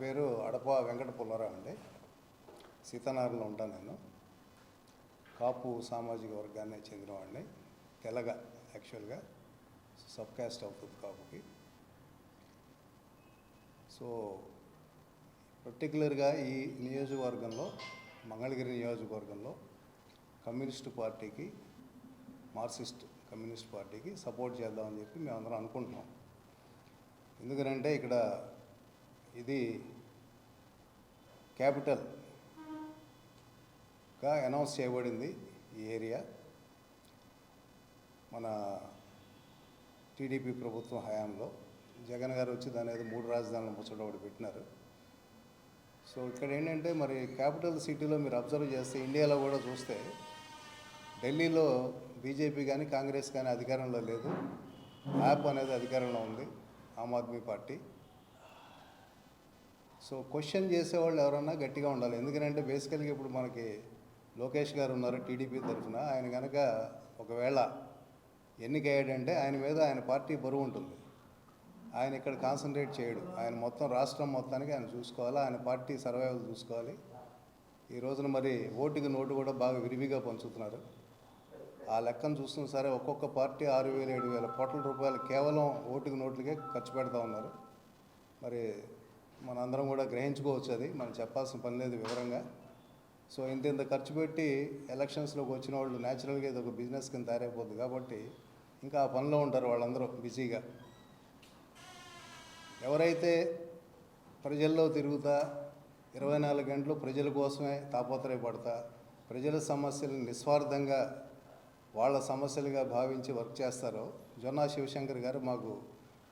పేరు అడప వెంకట పుల్లారావు అండి. సీతానగరంలో ఉంటాను నేను. కాపు సామాజిక వర్గానికి చెందినవాడిని తెలగ యాక్చువల్గా సబ్ క్యాస్ట్ అవుతుంది కాపుకి. సో పర్టికులర్గా ఈ నియోజకవర్గంలో మంగళగిరి నియోజకవర్గంలో కమ్యూనిస్ట్ పార్టీకి మార్క్సిస్ట్ కమ్యూనిస్ట్ పార్టీకి సపోర్ట్ చేద్దామని చెప్పి మేమందరం అనుకుంటున్నాం. ఎందుకనంటే ఇక్కడ ఇది క్యాపిటల్గా అనౌన్స్ చేయబడింది ఈ ఏరియా. మన టీడీపీ ప్రభుత్వం హయాంలో జగన్ గారు వచ్చి దాని ఏదో మూడు రాజధానులు ముచ్చట ఒకటి పెట్టినారు. సో ఇక్కడ ఏంటంటే మరి క్యాపిటల్ సిటీలో మీరు అబ్జర్వ్ చేస్తే ఇండియాలో కూడా చూస్తే ఢిల్లీలో బీజేపీ కానీ కాంగ్రెస్ కానీ అధికారంలో లేదు. యాప్ అనేది అధికారంలో ఉంది. Aam Aadmi party. So question చేసేవాళ్ళు ఎవరన్నా గట్టిగా ఉండాలి. ఎందుకంటే బేసికల్గా ఇప్పుడు మనకి లోకేష్ గారు ఉన్నారు టీడీపీ తరఫున. ఆయన కనుక ఒకవేళ ఎన్నికయ్యాడంటే ఆయన మీద ఆయన పార్టీ బరువు ఉంటుంది. ఆయన ఇక్కడ కాన్సన్ట్రేట్ చేయడు. ఆయన మొత్తం రాష్ట్రం మొత్తానికి ఆయన చూసుకోవాలి. ఆయన పార్టీ సర్వైవల్ చూసుకోవాలి. ఈ రోజున మరి ఓటుకి నోటు కూడా బాగా విరివిగా పంచుతున్నారు. ఆ లెక్కను చూస్తున్న సరే ఒక్కొక్క పార్టీ ఆరు వేలు ఏడు వేల కోట్ల రూపాయలు కేవలం ఓటుకి నోట్లకే ఖర్చు పెడతా ఉన్నారు. మరి మనందరం కూడా గ్రహించుకోవచ్చు అది. మనం చెప్పాల్సిన పని లేదు వివరంగా. సో ఇంత ఇంత ఖర్చు పెట్టి ఎలక్షన్స్లోకి వచ్చిన వాళ్ళు న్యాచురల్గా ఇది ఒక బిజినెస్ కింద తయారైపోద్ది కాబట్టి ఇంకా ఆ పనిలో ఉంటారు వాళ్ళందరూ బిజీగా. ఎవరైతే ప్రజల్లో తిరుగుతా ఇరవై నాలుగు గంటలు ప్రజల కోసమే తాపత్రయపడతా ప్రజల సమస్యలను నిస్వార్థంగా వాళ్ళ సమస్యలుగా భావించి వర్క్ చేస్తారో జొన్నా శివశంకర్ గారు మాకు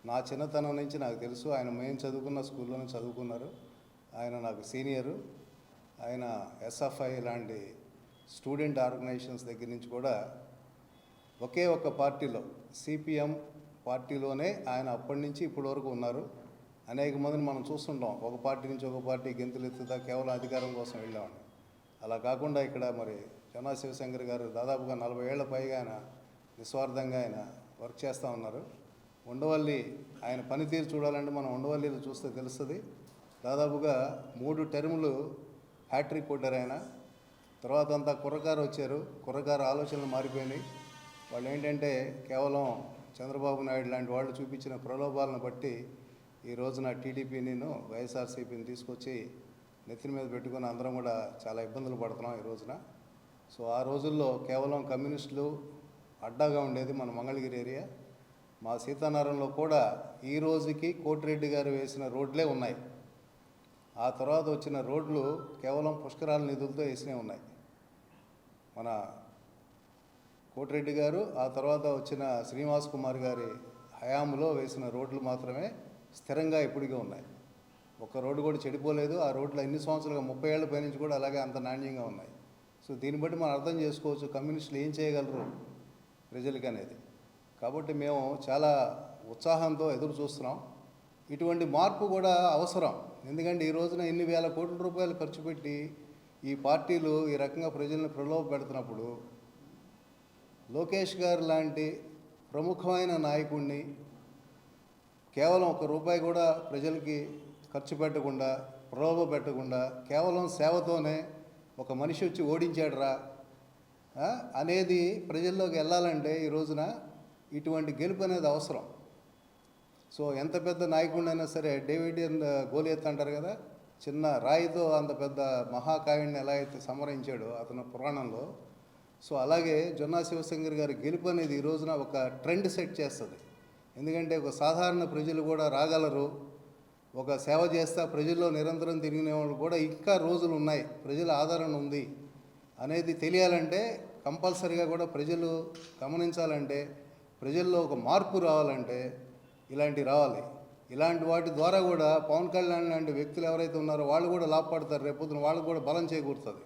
నా చిన్నతనం నుంచి నాకు తెలుసు ఆయన మేము చదువుకున్న స్కూల్లోనే చదువుకున్నారు. ఆయన నాకు సీనియరు. ఆయన ఎస్ఎఫ్ఐ లాంటి స్టూడెంట్ ఆర్గనైజేషన్స్ దగ్గర నుంచి కూడా ఒకే ఒక్క పార్టీలో సిపిఎం పార్టీలోనే ఆయన అప్పటి నుంచి ఇప్పటి వరకు ఉన్నారు. అనేక మందిని మనం చూస్తుంటాం. ఒక పార్టీ నుంచి ఒక పార్టీ గెంతులు ఎత్తుతా కేవలం అధికారం కోసం వెళ్ళామని అలా కాకుండా ఇక్కడ మరి జనా శివశంకర్ గారు దాదాపుగా నలభై ఏళ్ళ పైగా ఆయన నిస్వార్థంగా ఆయన వర్క్ చేస్తూ ఉన్నారు. ఉండవల్లి ఆయన పనితీరు చూడాలంటే మనం ఉండవల్లిలో చూస్తే తెలుస్తుంది. దాదాపుగా మూడు టెర్ములు హ్యాట్రిక్ కొట్టారు ఆయన. తర్వాత అంతా కుర్రకారు వచ్చారు. కుర్రకారు ఆలోచనలు మారిపోయినాయి. వాళ్ళు ఏంటంటే కేవలం చంద్రబాబు నాయుడు లాంటి వాళ్ళు చూపించిన ప్రలోభాలను బట్టి ఈ రోజున టీడీపీని వైఎస్ఆర్సీపీని తీసుకొచ్చి నెత్తిన మీద పెట్టుకుని అందరం కూడా చాలా ఇబ్బందులు పడుతున్నాం ఈ రోజున. సో ఆ రోజుల్లో కేవలం కమ్యూనిస్టులు అడ్డాగా ఉండేది మన మంగళగిరి ఏరియా. మా సీతానగరంలో కూడా ఈ రోజుకి కోటిరెడ్డి గారు వేసిన రోడ్లే ఉన్నాయి. ఆ తర్వాత వచ్చిన రోడ్లు కేవలం పుష్కరాల నిధులతో వేసినవి ఉన్నాయి. మన కోటిరెడ్డి గారు ఆ తర్వాత వచ్చిన శ్రీనివాస్ కుమార్ గారి హయాంలో వేసిన రోడ్లు మాత్రమే స్థిరంగా ఇప్పటికే ఉన్నాయి. ఒక రోడ్డు కూడా చెడిపోలేదు. ఆ రోడ్లు ఎన్ని సంవత్సరాలుగా ముప్పై ఏళ్ళ పైనుంచి కూడా అలాగే అంత నాణ్యంగా ఉన్నాయి. సో దీన్ని బట్టి మనం అర్థం చేసుకోవచ్చు కమ్యూనిస్టులు ఏం చేయగలరు ప్రజలకి అనేది. కాబట్టి మేము చాలా ఉత్సాహంతో ఎదురు చూస్తున్నాం. ఇటువంటి మార్పు కూడా అవసరం. ఎందుకంటే ఈ రోజున ఎన్ని వేల కోట్ల రూపాయలు ఖర్చు పెట్టి ఈ పార్టీలు ఈ రకంగా ప్రజలను ప్రలోభ పెడుతున్నప్పుడు లోకేష్ గారు లాంటి ప్రముఖమైన నాయకుడిని కేవలం ఒక రూపాయి కూడా ప్రజలకి ఖర్చు పెట్టకుండా ప్రలోభ పెట్టకుండా కేవలం సేవతోనే ఒక మనిషి వచ్చి ఓడించాడురా అనేది ప్రజల్లోకి వెళ్ళాలంటే ఈ రోజున ఇటువంటి గెలుపు అనేది అవసరం. సో ఎంత పెద్ద నాయకుడినైనా సరే డేవిడ్ గోలియత్ అంటారు కదా చిన్న రాయితో అంత పెద్ద మహాకాయుడిని ఎలా అయితే సంహరించాడో అతను పురాణంలో సో అలాగే జొన్నా శివశంకర్ గారి గెలుపు అనేది ఈ రోజున ఒక ట్రెండ్ సెట్ చేస్తుంది. ఎందుకంటే ఒక సాధారణ ప్రజలు కూడా రాగలరు ఒక సేవ చేస్తా ప్రజల్లో నిరంతరం తిరిగిన వాళ్ళు కూడా ఇంకా రోజులు ఉన్నాయి ప్రజల ఆదరణ ఉంది అనేది తెలియాలంటే కంపల్సరీగా కూడా ప్రజలు గమనించాలంటే ప్రజల్లో ఒక మార్పు రావాలంటే ఇలాంటివి రావాలి. ఇలాంటి వాటి ద్వారా కూడా పవన్ కళ్యాణ్ లాంటి వ్యక్తులు ఎవరైతే ఉన్నారో వాళ్ళు కూడా లాభపడతారు. రేపొద్దున వాళ్ళకు కూడా బలం చేకూరుతుంది.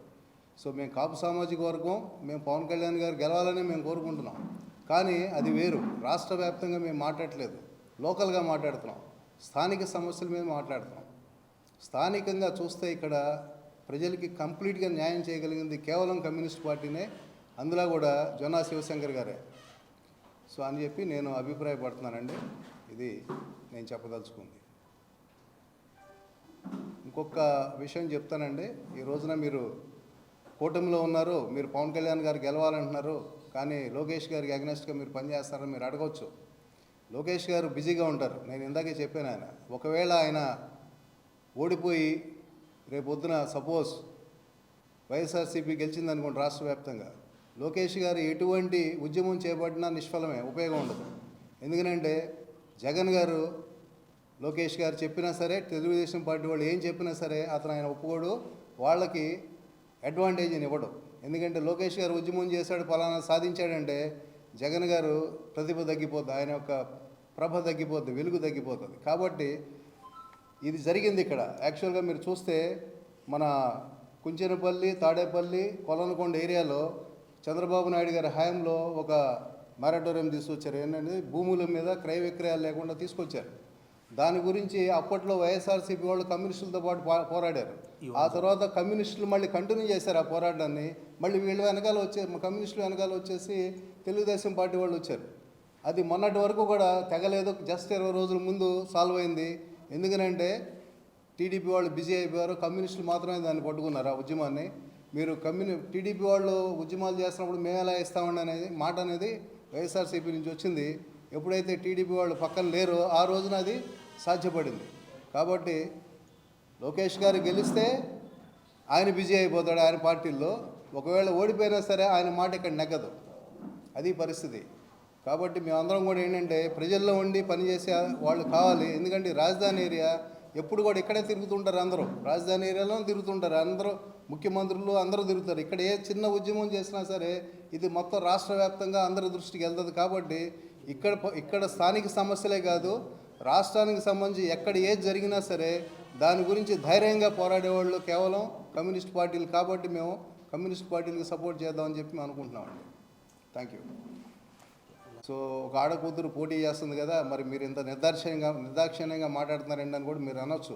సో మేము కాపు సామాజిక వర్గం మేము పవన్ కళ్యాణ్ గారు గెలవాలని మేము కోరుకుంటున్నాం. కానీ అది వేరు. రాష్ట్ర వ్యాప్తంగా మేము మాట్లాడట్లేదు. లోకల్గా మాట్లాడుతున్నాం. స్థానిక సమస్యల మీద మాట్లాడుతున్నాం. స్థానికంగా చూస్తే ఇక్కడ ప్రజలకి కంప్లీట్గా న్యాయం చేయగలిగింది కేవలం కమ్యూనిస్ట్ పార్టీనే. అందులో కూడా జొన్నా శివశంకర్ గారే. సో అని చెప్పి నేను అభిప్రాయపడుతున్నానండి. ఇది నేను చెప్పదలుచుకుంది. ఇంకొక విషయం చెప్తానండి. ఈ రోజున మీరు కూటమిలో ఉన్నారు మీరు పవన్ కళ్యాణ్ గారు గెలవాలంటున్నారు కానీ లోకేష్ గారికి అగ్నెస్ట్గా మీరు పనిచేస్తారని మీరు అడగవచ్చు లోకేష్ గారు బిజీగా ఉంటారు. నేను ఇందాకే చెప్పాను ఆయన. ఒకవేళ ఆయన ఓడిపోయి రేపొద్దున సపోజ్ వైఎస్ఆర్సీపీ గెలిచిందనుకోండి రాష్ట్ర వ్యాప్తంగా లోకేష్ గారు ఎటువంటి ఉద్యమం చేపట్టినా నిష్ఫలమే ఉపయోగం ఉండదు. ఎందుకంటే జగన్ గారు లోకేష్ గారు చెప్పినా సరే తెలుగుదేశం పార్టీ వాళ్ళు ఏం చెప్పినా సరే అతను ఆయన ఒప్పుకోడు వాళ్ళకి అడ్వాంటేజ్ అని ఇవ్వడు. ఎందుకంటే లోకేష్ గారు ఉద్యమం చేశాడు ఫలానా సాధించాడంటే జగన్ గారు ప్రతిభ తగ్గిపోద్ది ఆయన యొక్క ప్రభ తగ్గిపోద్ది వెలుగు తగ్గిపోతుంది. కాబట్టి ఇది జరిగింది ఇక్కడ. యాక్చువల్గా మీరు చూస్తే మన కుంచెనపల్లి తాడేపల్లి కొలనకొండ ఏరియాలో చంద్రబాబు నాయుడు గారి హయాంలో ఒక మారటోరియం తీసుకొచ్చారు. ఏంటంటే భూముల మీద క్రయ విక్రయాలు లేకుండా తీసుకొచ్చారు. దాని గురించి అప్పట్లో వైఎస్ఆర్సీపీ వాళ్ళు కమ్యూనిస్టులతో పాటు పోరాడారు. ఆ తర్వాత కమ్యూనిస్టులు మళ్ళీ కంటిన్యూ చేశారు ఆ పోరాటాన్ని. మళ్ళీ వీళ్ళు వెనకాల వచ్చే కమ్యూనిస్టులు వెనకాల వచ్చేసి తెలుగుదేశం పార్టీ వాళ్ళు వచ్చారు. అది మొన్నటి వరకు కూడా తెగలేదు. జస్ట్ ఇరవై రోజుల ముందు సాల్వ్ అయింది. ఎందుకనంటే టీడీపీ వాళ్ళు బిజీ అయిపోయారు. కమ్యూనిస్టులు మాత్రమే దాన్ని పట్టుకున్నారు ఆ ఉద్యమాన్ని. మీరు కమ్యూని టీడీపీ వాళ్ళు ఉద్యమాలు చేస్తున్నప్పుడు మేము ఎలా ఇస్తామండి అనేది మాట అనేది వైఎస్ఆర్సీపీ నుంచి వచ్చింది. ఎప్పుడైతే టీడీపీ వాళ్ళు పక్కన లేరో ఆ రోజున అది సాధ్యపడింది. కాబట్టి లోకేష్ గారు గెలిస్తే ఆయన బిజీ అయిపోతాడు ఆయన పార్టీల్లో. ఒకవేళ ఓడిపోయినా సరే ఆయన మాట ఇక్కడ నెగ్గదు. అది పరిస్థితి. కాబట్టి మేమందరం కూడా ఏంటంటే ప్రజల్లో ఉండి పనిచేసే వాళ్ళు కావాలి. ఎందుకంటే రాజధాని ఏరియా ఎప్పుడు కూడా ఇక్కడే తిరుగుతుంటారు అందరూ. రాజధాని ఏరియాలోనే తిరుగుతుంటారు. అందరూ ముఖ్యమంత్రులు అందరూ తిరుగుతారు. ఇక్కడ ఏ చిన్న ఉద్యమం చేసినా సరే ఇది మొత్తం రాష్ట్ర వ్యాప్తంగా అందరి దృష్టికి వెళ్తుంది కాబట్టి ఇక్కడ ఇక్కడ స్థానిక సమస్యలే కాదు రాష్ట్రానికి సంబంధించి ఎక్కడ ఏది జరిగినా సరే దాని గురించి ధైర్యంగా పోరాడేవాళ్ళు కేవలం కమ్యూనిస్ట్ పార్టీలు కాబట్టి మేము కమ్యూనిస్ట్ పార్టీలకు సపోర్ట్ చేద్దామని చెప్పి మేము అనుకుంటున్నామండి. థ్యాంక్ యూ సో ఒక ఆడ కూతురు పోటీ చేస్తుంది కదా మరి మీరు ఇంత నిర్దాక్షిణ్యంగా నిర్దాక్షిణ్యంగా మాట్లాడుతున్నారండి అని కూడా మీరు అనొచ్చు.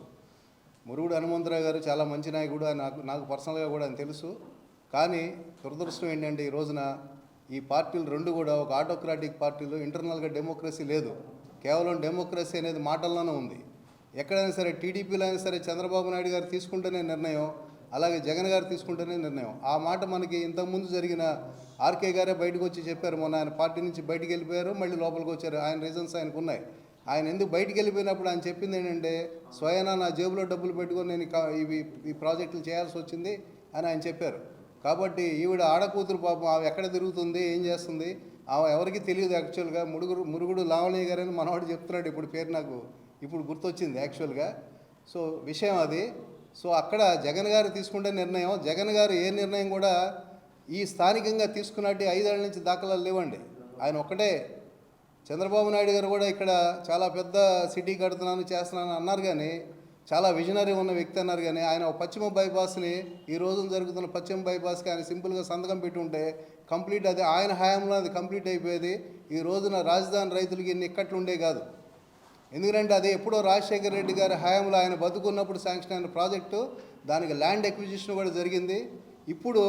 మురుగుడు హనుమంతరావు గారు చాలా మంచి నాయకుడు అని నాకు నాకు పర్సనల్గా కూడా అని తెలుసు. కానీ దురదృష్టం ఏంటంటే ఈ రోజున ఈ పార్టీలు రెండు కూడా ఒక ఆటోక్రాటిక్ పార్టీలు ఇంటర్నల్గా డెమోక్రసీ లేదు. కేవలం డెమోక్రసీ అనేది మాటల్లోనే ఉంది. ఎక్కడైనా సరే టీడీపీలో అయినా సరే చంద్రబాబు నాయుడు గారు తీసుకుంటేనే నిర్ణయం అలాగే జగన్ గారు తీసుకుంటేనే నిర్ణయం. ఆ మాట మనకి ఇంతకుముందు జరిగిన ఆర్కే గారే బయటకు వచ్చి చెప్పారు. మొన్న ఆయన పార్టీ నుంచి బయటికి వెళ్ళిపోయారు మళ్ళీ లోపలికి వచ్చారు. ఆయన రీజన్స్ ఆయనకు ఉన్నాయి. ఆయన ఎందుకు బయటికి వెళ్ళిపోయినప్పుడు ఆయన చెప్పింది ఏంటంటే స్వయానా నా జేబులో డబ్బులు పెట్టుకొని నేను ఈ ఇవి ఈ ప్రాజెక్టులు చేయాల్సి వచ్చింది అని ఆయన చెప్పారు. కాబట్టి ఈవిడ ఆడకూతురు పాపం ఆమె ఎక్కడ తిరుగుతుంది ఏం చేస్తుంది ఆమె ఎవరికి తెలియదు యాక్చువల్గా ముడుగురు మురుగుడు లావణ్య గారని మనవాడు చెప్తున్నాడు. ఇప్పుడు పేరు నాకు ఇప్పుడు గుర్తొచ్చింది యాక్చువల్గా సో విషయం అది. సో అక్కడ జగన్ గారు తీసుకుంటే నిర్ణయం జగన్ గారు ఏ నిర్ణయం కూడా ఈ స్థానికంగా తీసుకున్నట్టు ఐదేళ్ళ నుంచి దాఖలాలు లేవండి. ఆయన ఒక్కటే. చంద్రబాబు నాయుడు గారు కూడా ఇక్కడ చాలా పెద్ద సిటీ కడుతున్నాను చేస్తున్నాను అన్నారు కానీ చాలా విజనరీ ఉన్న వ్యక్తి అన్నారు కానీ ఆయన ఒక పశ్చిమ బైపాస్ని ఈ రోజున జరుగుతున్న పశ్చిమ బైపాస్కి ఆయన సింపుల్గా సంతకం పెట్టి ఉంటే కంప్లీట్ అది. ఆయన హయాంలో అది కంప్లీట్ అయిపోయేది. ఈ రోజున రాజధాని రైతులకి ఇన్ని ఇక్కట్లు ఉండే కాదు. ఎందుకంటే అది ఎప్పుడో రాజశేఖర రెడ్డి గారి హయాంలో ఆయన బతుకున్నప్పుడు శాంక్షన్ అయిన ప్రాజెక్టు దానికి ల్యాండ్ ఎక్విజిషన్ కూడా జరిగింది. ఇప్పుడు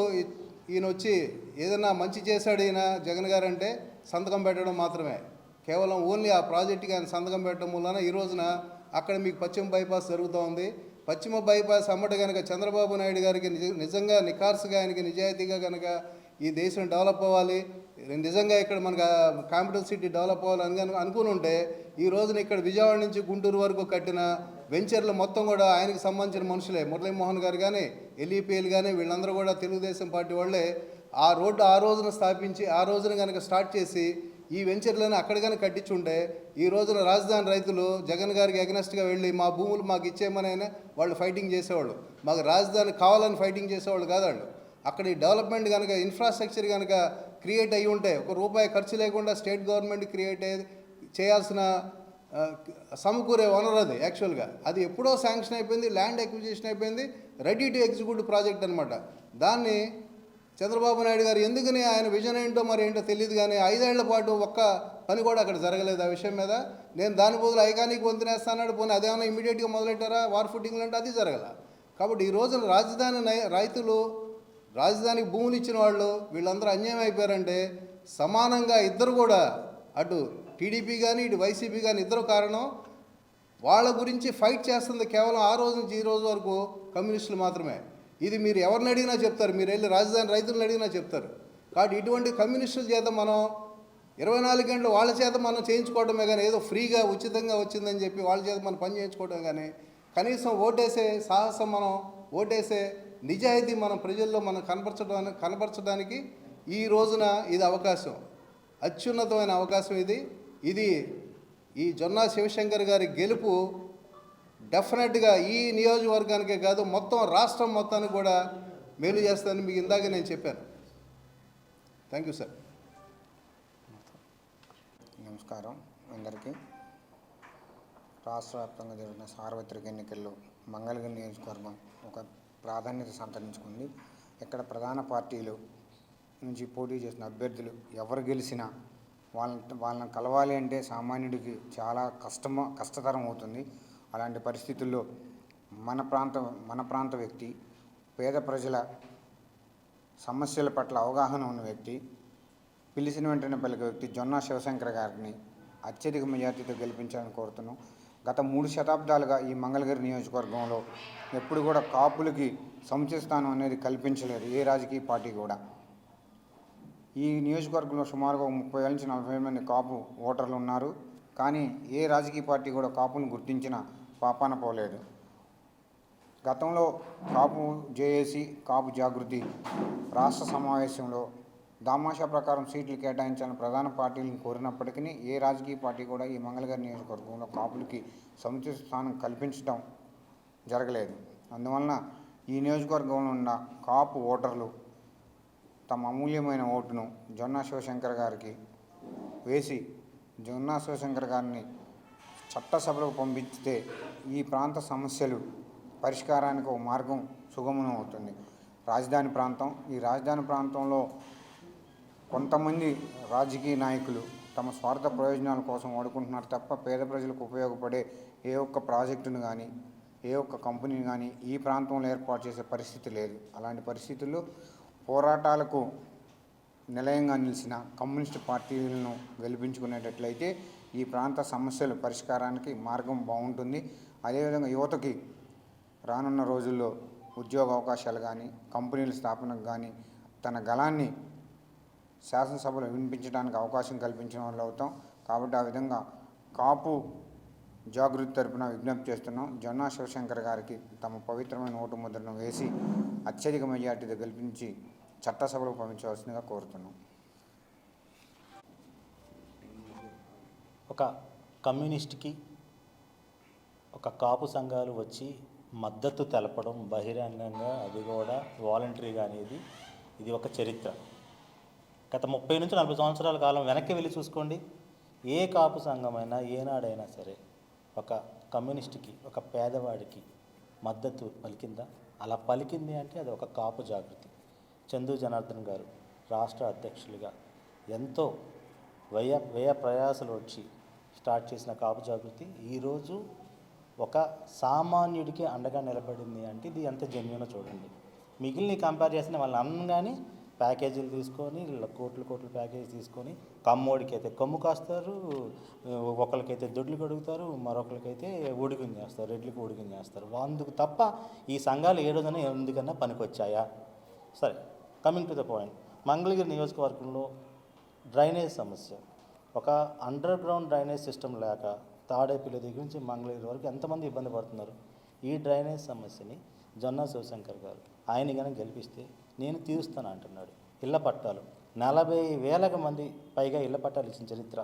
ఈయన వచ్చి ఏదైనా మంచి చేశాడు ఈయన జగన్ గారు అంటే సంతకం పెట్టడం మాత్రమే. కేవలం ఓన్లీ ఆ ప్రాజెక్టుకి ఆయన సంతకం పెట్టడం వలన ఈ రోజున అక్కడ మీకు పశ్చిమ బైపాస్ జరుగుతూ ఉంది. పశ్చిమ బైపాస్ అమ్మట కనుక చంద్రబాబు నాయుడు గారికి నిజ నిజంగా నిఖార్సుగా ఆయనకి నిజాయితీగా కనుక ఈ దేశం డెవలప్ అవ్వాలి నిజంగా ఇక్కడ మనకు క్యాపిటల్ సిటీ డెవలప్ అవ్వాలని అనుకుని ఉంటే ఈ రోజున ఇక్కడ విజయవాడ నుంచి గుంటూరు వరకు కట్టిన వెంచర్లు మొత్తం కూడా ఆయనకు సంబంధించిన మనుషులే. మురళీమోహన్ గారు కానీ ఎల్ఈపిఎల్ కానీ వీళ్ళందరూ కూడా తెలుగుదేశం పార్టీ వాళ్ళే. ఆ రోడ్డు ఆ రోజున స్థాపించి ఆ రోజున కనుక స్టార్ట్ చేసి ఈ వెంచర్లను అక్కడ కనుక కట్టించుంటే ఈ రోజున రాజధాని రైతులు జగన్ గారికి అగనెస్ట్గా వెళ్ళి మా భూములు మాకు ఇచ్చేయమని అయినా వాళ్ళు ఫైటింగ్ చేసేవాళ్ళు. మాకు రాజధాని కావాలని ఫైటింగ్ చేసేవాళ్ళు కాదాళ్ళు అక్కడ ఈ డెవలప్మెంట్ కనుక ఇన్ఫ్రాస్ట్రక్చర్ కనుక క్రియేట్ అయ్యి ఉంటే ఒక రూపాయి ఖర్చు లేకుండా స్టేట్ గవర్నమెంట్ క్రియేట్ అయ్యి చేయాల్సిన సమకూరే వనరు అది యాక్చువల్గా. అది ఎప్పుడో శాంక్షన్ అయిపోయింది ల్యాండ్ ఎక్విజిషన్ అయిపోయింది రెడీ టు ఎగ్జిక్యూట్ ప్రాజెక్ట్ అనమాట దాన్ని చంద్రబాబు నాయుడు గారు ఎందుకని ఆయన విజన్ ఏంటో మరి ఏంటో తెలియదు కానీ ఐదేళ్ళ పాటు ఒక్క పని కూడా అక్కడ జరగలేదు ఆ విషయం మీద. నేను దాని బదులు ఐకానిక్ వంతునేస్తానాడు పోనీ అదేమన్నా ఇమీడియట్గా మొదలెట్టారా? వార్ ఫుటింగ్లు అంటే అది జరగల. కాబట్టి ఈ రోజున రాజధాని నై- రైతులు రాజధానికి భూములు ఇచ్చిన వాళ్ళు వీళ్ళందరూ అన్యాయం అయిపోయారంటే సమానంగా ఇద్దరు కూడా అటు టీడీపీ కానీ ఇటు వైసీపీ కానీ ఇద్దరు కారణం వాళ్ళ గురించి ఫైట్ చేస్తుంది కేవలం ఆ రోజు నుంచి ఈ రోజు వరకు కమ్యూనిస్టులు మాత్రమే. ఇది మీరు ఎవరిని అడిగినా చెప్తారు మీరు వెళ్ళి రాజధాని రైతులను అడిగినా చెప్తారు. కాబట్టి ఇటువంటి కమ్యూనిస్టుల చేత మనం ఇరవై నాలుగు గంటలు వాళ్ళ చేత మనం చేయించుకోవడమే కానీ ఏదో ఫ్రీగా ఉచితంగా వచ్చిందని చెప్పి వాళ్ళ చేత మనం పని చేయించుకోవడం కానీ కనీసం ఓటేసే సాహసం మనం ఓటేసే నిజాయితీ మనం ప్రజల్లో మనం కనపరచడానికి కనపరచడానికి ఈ రోజున ఇది అవకాశం. అత్యున్నతమైన అవకాశం ఇది. ఇది ఈ జొన్నా శివశంకర్ గారి గెలుపు డెఫినెట్గా ఈ నియోజకవర్గానికే కాదు మొత్తం రాష్ట్రం మొత్తానికి కూడా మేలు చేస్తానని మీకు ఇందాక నేను చెప్పాను. Thank you sir. నమస్కారం అందరికీ. రాష్ట్ర వ్యాప్తంగా జరిగిన సార్వత్రిక ఎన్నికల్లో మంగళగిరి నియోజకవర్గం ఒక ప్రాధాన్యత సంతరించుకుంది. ఇక్కడ ప్రధాన పార్టీలు నుంచి పోటీ చేసిన అభ్యర్థులు ఎవరు గెలిచినా వాళ్ళ వాళ్ళని కలవాలి అంటే సామాన్యుడికి చాలా కష్టమ కష్టతరం అవుతుంది. అలాంటి పరిస్థితుల్లో మన ప్రాంత మన ప్రాంత వ్యక్తి పేద ప్రజల సమస్యల పట్ల అవగాహన ఉన్న వ్యక్తి పిలిచిన వెంటనే పలికే వ్యక్తి జొన్నా శివశంకర్ గారిని అత్యధిక మెజార్టీతో గెలిపించాలని కోరుతున్నాం. గత మూడు శతాబ్దాలుగా ఈ మంగళగిరి నియోజకవర్గంలో ఎప్పుడు కూడా కాపులకి సముచిత స్థానం అనేది కల్పించలేదు ఏ రాజకీయ పార్టీ కూడా. ఈ నియోజకవర్గంలో సుమారుగా ముప్పై వేల నుంచి నలభై వేల మంది కాపు ఓటర్లు ఉన్నారు. కానీ ఏ రాజకీయ పార్టీ కూడా కాపును గుర్తించిన పాపాన పోలేదు. గతంలో కాపు జేఏసీ కాపు జాగృతి రాష్ట్ర సమావేశంలో దామాషా ప్రకారం సీట్లు కేటాయించాలని ప్రధాన పార్టీలను కోరినప్పటికీ ఏ రాజకీయ పార్టీ కూడా ఈ మంగళగిరి నియోజకవర్గంలో కాపులకి సముచిత స్థానం కల్పించడం జరగలేదు. అందువలన ఈ నియోజకవర్గంలో ఉన్న కాపు ఓటర్లు తమ అమూల్యమైన ఓటును జొన్నా శివశంకర్ గారికి వేసి జొన్నా శివశంకర్ గారిని చట్టసభలకు పంపిస్తే ఈ ప్రాంత సమస్యలు పరిష్కారానికి ఒక మార్గం సుగమనం అవుతుంది రాజధాని ప్రాంతం ఈ రాజధాని ప్రాంతంలో కొంతమంది రాజకీయ నాయకులు తమ స్వార్థ ప్రయోజనాల కోసం వాడుకుంటున్నారు తప్ప పేద ప్రజలకు ఉపయోగపడే ఏ ఒక్క ప్రాజెక్టును కానీ ఏ ఒక్క కంపెనీని కానీ ఈ ప్రాంతంలో ఏర్పాటు చేసే పరిస్థితి లేదు. అలాంటి పరిస్థితుల్లో పోరాటాలకు నిలయంగా నిలిచిన కమ్యూనిస్ట్ పార్టీలను గెలిపించుకునేటట్లయితే ఈ ప్రాంత సమస్యల పరిష్కారానికి మార్గం బాగుంటుంది. అదేవిధంగా యువతకి రానున్న రోజుల్లో ఉద్యోగ అవకాశాలు కానీ కంపెనీల స్థాపనకు కానీ తన గళాన్ని శాసనసభలో వినిపించడానికి అవకాశం కల్పించిన వాళ్ళు అవుతాం. కాబట్టి ఆ విధంగా కాపు జాగృతి తరపున విజ్ఞప్తి చేస్తున్నాం. జొన్నా శివశంకర్ గారికి తమ పవిత్రమైన ఓటు ముద్రను వేసి అత్యధిక మెజార్టీతో గెలిపించి చట్టసభలకు పంపించవలసిందిగా కోరుతున్నాం. ఒక కమ్యూనిస్ట్కి ఒక కాపు సంఘాలు వచ్చి మద్దతు తెలపడం బహిరంగంగా అది కూడా వాలంటరీగా అనేది ఇది ఒక చరిత్ర. గత ముప్పై నుంచి నలభై సంవత్సరాల కాలం వెనక్కి వెళ్ళి చూసుకోండి. ఏ కాపు సంఘమైనా ఏనాడైనా సరే ఒక కమ్యూనిస్ట్కి ఒక పేదవాడికి మద్దతు పలికిందా? అలా పలికింది అంటే అది ఒక కాపు జాగృతి. చందు జనార్దన్ గారు రాష్ట్ర అధ్యక్షులుగా ఎంతో వ్యయ వ్యయ ప్రయాసలు వచ్చి స్టార్ట్ చేసిన కాపు జాగృతి. ఈరోజు ఒక సామాన్యుడికి అండగా నిలబడింది అంటే ఇది ఎంత జెన్యునో చూడండి. మిగిలిన కంపేర్ చేసిన వాళ్ళు అనగానే ప్యాకేజీలు తీసుకొని కోట్లు కోట్లు ప్యాకేజీ తీసుకొని కమ్మోడికి అయితే కాస్తారు ఒకరికైతే దొడ్లు కడుగుతారు మరొకరికైతే ఊడికం చేస్తారు రెడ్లకు ఊడికం చేస్తారు. అందుకు తప్ప ఈ సంఘాలు ఏ రోజున ఎందుకన్నా పనికొచ్చాయా? సరే coming to the point Mangalagiri నియోజకవర్గంలో డ్రైనేజ్ సమస్య. ఒక అండర్ గ్రౌండ్ డ్రైనేజ్ సిస్టమ్ లేక తాడేపల్లి దగ్గర నుంచి మంగళగిరి వరకు ఎంతమంది ఇబ్బంది పడుతున్నారు? ఈ డ్రైనేజ్ సమస్యని జొన్నా శివశంకర్ గారు ఆయన కనుక గెలిపిస్తే నేను తీరుస్తాను అంటున్నాడు. ఇళ్ళ పట్టాలు. నలభై వేలకు మంది పైగా ఇళ్ళ పట్టాలు ఇచ్చిన చరిత్ర.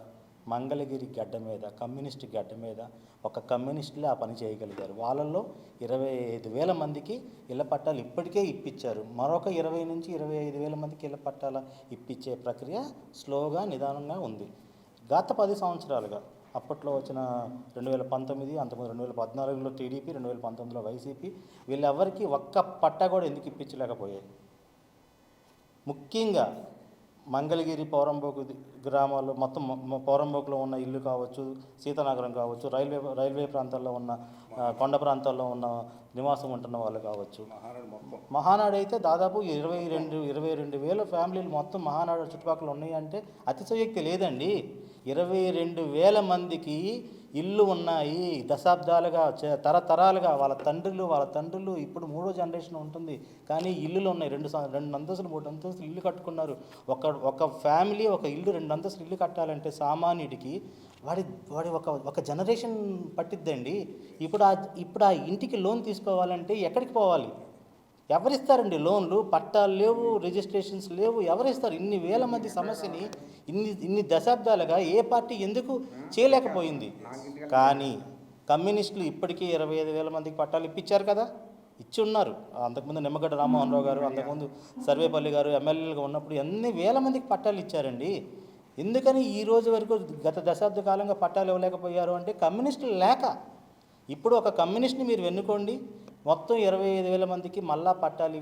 మంగళగిరి గడ్డ మీద కమ్యూనిస్ట్ గడ్డ మీద ఒక కమ్యూనిస్టులే ఆ పని చేయగలిగారు. వాళ్ళల్లో ఇరవై ఐదు వేల మందికి ఇళ్ళ పట్టాలు ఇప్పటికే ఇప్పించారు. మరొక ఇరవై నుంచి ఇరవై ఐదు వేల మందికి ఇళ్ళ పట్టాల ఇప్పించే ప్రక్రియ స్లోగా నిదానంగా ఉంది. గత పది సంవత్సరాలుగా అప్పట్లో వచ్చిన రెండు వేల పంతొమ్మిది అంతకుముందు రెండు వేల పద్నాలుగులో టీడీపీ రెండు వేల పంతొమ్మిదిలో వైసీపీ వీళ్ళెవరికి ఒక్క పట్టా కూడా ఎందుకు ఇప్పించలేకపోయాయి? ముఖ్యంగా మంగళగిరి పౌరంబోకు గ్రామాల్లో మొత్తం పౌరంబోకులో ఉన్న ఇల్లు కావచ్చు సీతానగరం కావచ్చు రైల్వే రైల్వే ప్రాంతాల్లో ఉన్న కొండ ప్రాంతాల్లో ఉన్న నివాసం ఉంటున్న వాళ్ళు కావచ్చు. మహానాడు అయితే దాదాపు ఇరవై రెండు ఇరవై రెండు వేల ఫ్యామిలీలు మొత్తం మహానాడు చుట్టుపక్కల ఉన్నాయి అంటే అతిశయోక్తి లేదండి. ఇరవై రెండు వేల మందికి ఇల్లు ఉన్నాయి. దశాబ్దాలుగా చ- తరతరాలుగా వాళ్ళ తండ్రులు వాళ్ళ తండ్రులు ఇప్పుడు మూడో జనరేషన్ ఉంటుంది. కానీ ఇల్లులు ఉన్నాయి. రెండు రెండు అంతస్తులు మూడు అంతస్తులు ఇల్లు కట్టుకున్నారు. ఒక ఒక ఫ్యామిలీ ఒక ఇల్లు రెండు అంతస్తులు ఇల్లు కట్టాలంటే సామాన్యుడికి వాడి వాడి ఒక ఒక జనరేషన్ పట్టిద్దండి. ఇప్పుడు ఆ ఇప్పుడు ఆ ఇంటికి లోన్ తీసుకోవాలంటే ఎక్కడికి పోవాలి? ఎవరిస్తారండి లోన్లు? పట్టాలు లేవు రిజిస్ట్రేషన్స్ లేవు ఎవరిస్తారు? ఇన్ని వేల మంది సమస్యని ఇన్ని ఇన్ని దశాబ్దాలుగా ఏ పార్టీ ఎందుకు చేయలేకపోయింది? కానీ కమ్యూనిస్టులు ఇప్పటికీ ఇరవై ఐదు వేల మందికి పట్టాలు ఇప్పించారు కదా? ఇచ్చి ఉన్నారు అంతకుముందు నిమ్మగడ్డ రామ్మోహన్ రావు గారు అంతకుముందు సర్వేపల్లి గారు ఎమ్మెల్యేలుగా ఉన్నప్పుడు ఎన్ని వేల మందికి పట్టాలు ఇచ్చారండి? ఎందుకని ఈ రోజు వరకు గత దశాబ్ద కాలంగా పట్టాలు ఇవ్వలేకపోయారు అంటే కమ్యూనిస్టులు లేక. ఇప్పుడు ఒక కమ్యూనిస్ట్ని మీరు వెన్నుకోండి మొత్తం ఇరవై ఐదు వేల మందికి మళ్ళా పట్టాలు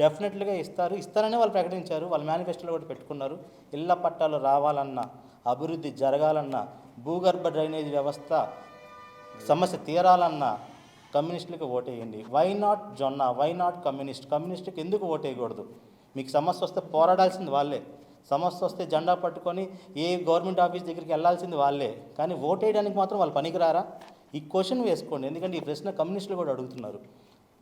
డెఫినెట్లుగా ఇస్తారు. ఇస్తారని వాళ్ళు ప్రకటించారు. వాళ్ళ మేనిఫెస్టోలో కూడా పెట్టుకున్నారు. ఇళ్ళ పట్టాలు రావాలన్నా అభివృద్ధి జరగాలన్నా భూగర్భ డ్రైనేజ్ వ్యవస్థ సమస్య తీరాలన్నా కమ్యూనిస్టులకు ఓటేయండి. వై నాట్ జొన్న? Why not communist? కమ్యూనిస్టుకి ఎందుకు ఓటేయకూడదు? మీకు సమస్య వస్తే పోరాడాల్సింది వాళ్ళే. సమస్య వస్తే జెండా పట్టుకొని ఏ గవర్నమెంట్ ఆఫీస్ దగ్గరికి వెళ్ళాల్సింది వాళ్ళే. కానీ ఓటేయడానికి మాత్రం వాళ్ళు పనికిరారా? ఈ క్వశ్చన్ వేసుకోండి. ఎందుకంటే ఈ ప్రశ్న కమ్యూనిస్టులు కూడా అడుగుతున్నారు.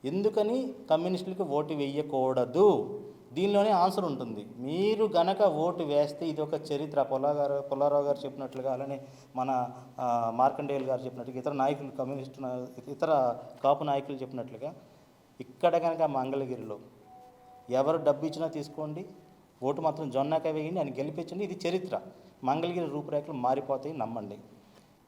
ఎందుకని కమ్యూనిస్టులకు ఓటు వేయకూడదు? దీనిలోనే ఆన్సర్ ఉంటుంది. మీరు గనక ఓటు వేస్తే ఇది ఒక చరిత్ర. పొలా గారు గారు చెప్పినట్లుగా అలానే మన మార్కండేయులు గారు చెప్పినట్టుగా ఇతర నాయకులు కమ్యూనిస్టు ఇతర కాపు నాయకులు చెప్పినట్లుగా ఇక్కడ కనుక మంగళగిరిలో ఎవరు డబ్బు ఇచ్చినా తీసుకోండి. ఓటు మాత్రం జొన్నాక వేయండి. అని గెలిపించండి. ఇది చరిత్ర. మంగళగిరి రూపురేఖలు మారిపోతాయి నమ్మండి.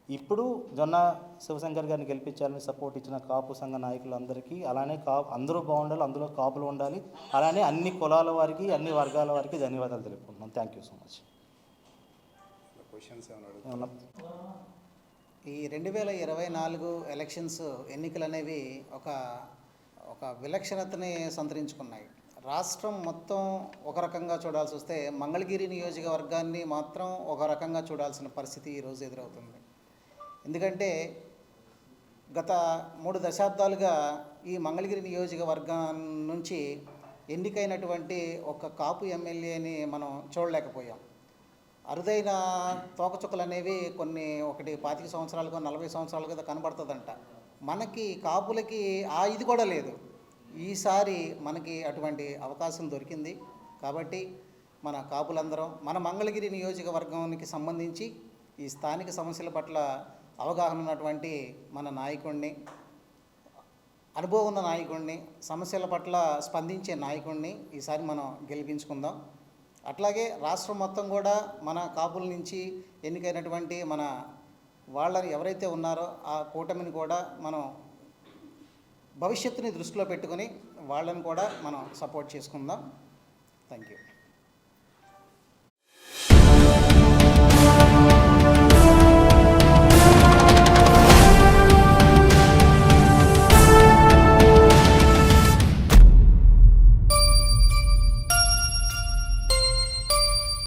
ఇప్పుడు జొన్న శివశంకర్ గారిని గెలిపించాలని సపోర్ట్ ఇచ్చిన కాపు సంఘ నాయకులందరికీ అలానే కా అందరూ బాగుండాలి అందులో కాపులు ఉండాలి. అలానే అన్ని కులాల వారికి అన్ని వర్గాల వారికి ధన్యవాదాలు తెలుపుకుంటున్నాం. థ్యాంక్ యూ సో మచ్ ఈ రెండు వేల ఇరవై నాలుగు ఎలక్షన్స్ ఎన్నికలు అనేవి ఒక ఒక విలక్షణతని సంతరించుకున్నాయి. రాష్ట్రం మొత్తం ఒక రకంగా చూడాల్సి వస్తే మంగళగిరి నియోజకవర్గాన్ని మాత్రం ఒక రకంగా చూడాల్సిన పరిస్థితి ఈరోజు ఎదురవుతుంది. ఎందుకంటే గత మూడు దశాబ్దాలుగా ఈ మంగళగిరి నియోజకవర్గం నుంచి ఎన్నికైనటువంటి ఒక కాపు ఎమ్మెల్యేని మనం చూడలేకపోయాం. అరుదైన తోకచుక్కలు అనేవి కొన్ని ఒకటి పాతిక సంవత్సరాలుగా నలభై సంవత్సరాలుగా కనబడుతుందంట. మనకి కాపులకి ఆ ఇది కూడా లేదు. ఈసారి మనకి అటువంటి అవకాశం దొరికింది. కాబట్టి మన కాపులందరం మన మంగళగిరి నియోజకవర్గానికి సంబంధించి ఈ స్థానిక సమస్యల పట్ల అవగాహన ఉన్నటువంటి మన నాయకుడిని అనుభవం ఉన్న నాయకుడిని సమస్యల పట్ల స్పందించే నాయకుడిని ఈసారి మనం గెలిపించుకుందాం. అట్లాగే రాష్ట్రం మొత్తం కూడా మన కాపుల నుంచి ఎన్నికైనటువంటి మన వాళ్ళని ఎవరైతే ఉన్నారో ఆ కూటమిని కూడా మనం భవిష్యత్తుని దృష్టిలో పెట్టుకొని వాళ్ళని కూడా మనం సపోర్ట్ చేసుకుందాం. Thank you